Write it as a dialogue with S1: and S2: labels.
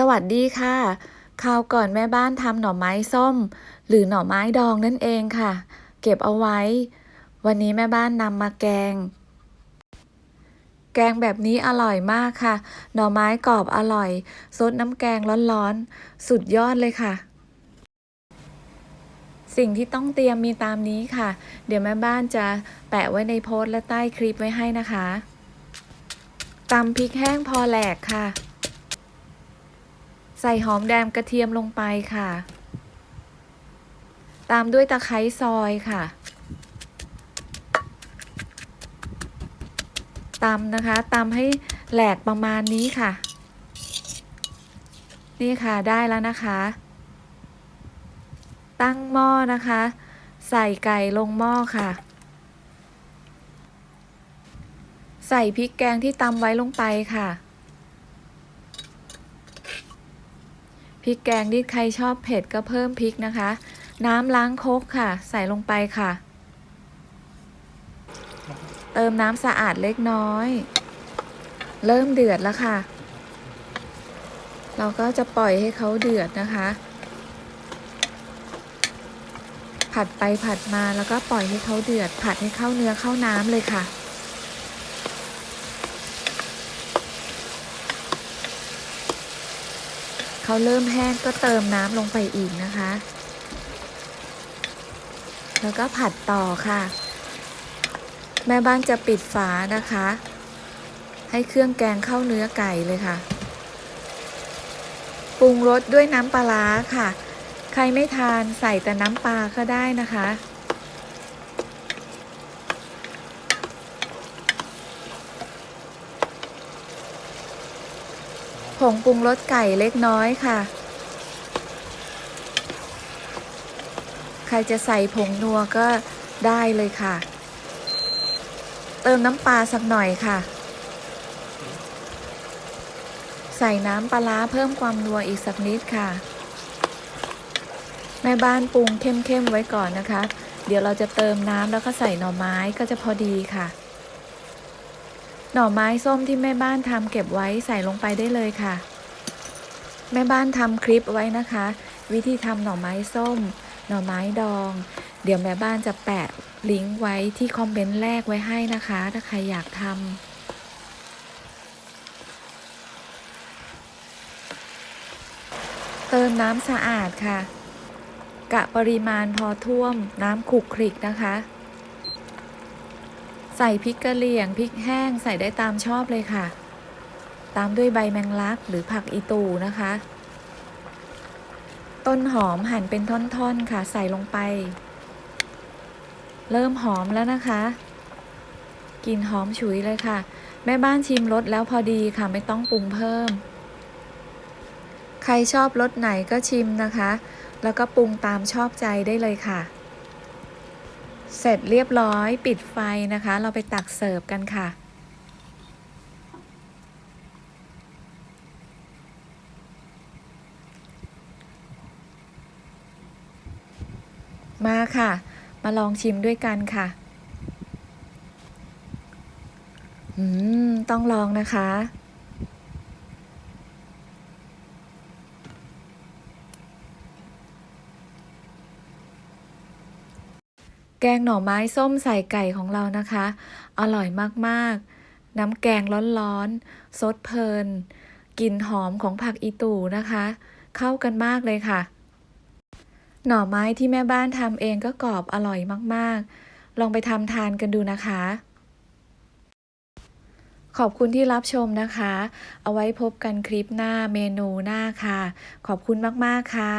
S1: สวัสดีค่ะคราวก่อนแม่บ้านทำหน่อไม้ส้ม หรือหน่อไม้ดองนั่นเองค่ะ เก็บเอาไว้ วันนี้แม่บ้านนำมาแกง แกงแบบนี้อร่อยมากค่ะ หน่อไม้กรอบอร่อยซดน้ำแกงร้อนๆ สุดยอดเลยค่ะ สิ่งที่ต้องเตรียมมีตามนี้ค่ะ เดี๋ยวแม่บ้านจะแปะไว้ในโพสต์และใต้คลิปไว้ให้นะคะตำพริกแห้งพอแหลกค่ะ ใส่หอมแดงกระเทียมลงไปค่ะ ตามด้วยตะไคร้ซอยค่ะ ตำนะคะตำให้แหลกประมาณนี้ค่ะ นี่ค่ะได้แล้วนะคะ ตั้งหม้อนะคะ ใส่ไก่ลงหม้อค่ะ ใส่พริกแกงที่ตำไว้ลงไปค่ะ ริกแกงที่ใครชอบเผ็ดก็เพิ่มพริกนะคะ น้ำล้างโคกค่ะ ใส่ลงไปค่ะ เติมน้ำสะอาดเล็กน้อย เริ่มเดือดแล้วค่ะ เราก็จะปล่อยให้เขาเดือดนะคะ ผัดไปผัดมาแล้วก็ปล่อยให้เขาเดือด ผัดให้เข้าเนื้อเข้าน้ำเลยค่ะ เขาเริ่มแห้งก็เติมน้ำลงไปอีกนะคะ แล้วก็ผัดต่อค่ะ แม่บ้านจะปิดฝานะคะ ให้เครื่องแกงเข้าเนื้อไก่เลยค่ะ ปรุงรสด้วยน้ำปลาร้าค่ะ ใครไม่ทานใส่แต่น้ำปลาก็ได้นะคะ ผงปรุงรสไก่เล็กน้อยค่ะ ใครจะใส่ผงนัวก็ได้เลยค่ะ เติมน้ำปลาสักหน่อยค่ะ ใส่น้ำปลาร้าเพิ่มความนัวอีกสักนิดค่ะ แม่บ้านปรุงเข้มๆไว้ก่อนนะคะ เดี๋ยวเราจะเติมน้ำแล้วก็ใส่หน่อไม้ก็จะพอดีค่ะ หน่อไม้ส้มที่แม่บ้านทำเก็บไว้ใส่ลงไปได้เลยค่ะ แม่บ้านทำคลิปไว้นะคะ วิธีทำหน่อไม้ส้ม หน่อไม้ดอง เดี๋ยวแม่บ้านจะแปะลิงก์ไว้ที่คอมเมนต์แรกไว้ให้นะคะ ถ้าใครอยากทำเติมน้ำสะอาดค่ะ กะปริมาณพอท่วมน้ำขลุกคลิกนะคะ ใส่พริกกะเหรี่ยงพริกแห้งใส่ได้ตามชอบเลยค่ะ ตามด้วยใบแมงลักหรือผักอีตูนะคะ ต้นหอมหั่นเป็นท่อนๆค่ะ ใส่ลงไป เริ่มหอมแล้วนะคะกลิ่นหอมฉุยเลยค่ะ แม่บ้านชิมรสแล้วพอดีค่ะไม่ต้องปรุงเพิ่ม ใครชอบรสไหนก็ชิมนะคะ แล้วก็ปรุงตามชอบใจได้เลยค่ะ เสร็จเรียบร้อยปิดไฟนะคะ เราไปตักเสิร์ฟกันค่ะ มาค่ะ มาลองชิมด้วยกันค่ะ อืม ต้องลองนะคะ แกงหน่อไม้ส้มใส่ไก่ของเรานะคะ อร่อยมากๆ น้ำแกงร้อนๆสดเพลินกลิ่นหอมของผักอีตู่นะคะ เข้ากันมากเลยค่ะ หน่อไม้ที่แม่บ้านทำเองก็กรอบอร่อยมากๆ ลองไปทำทานกันดูนะคะ ขอบคุณที่รับชมนะคะ เอาไว้พบกันคลิปหน้าเมนูหน้าค่ะ ขอบคุณมากๆค่ะ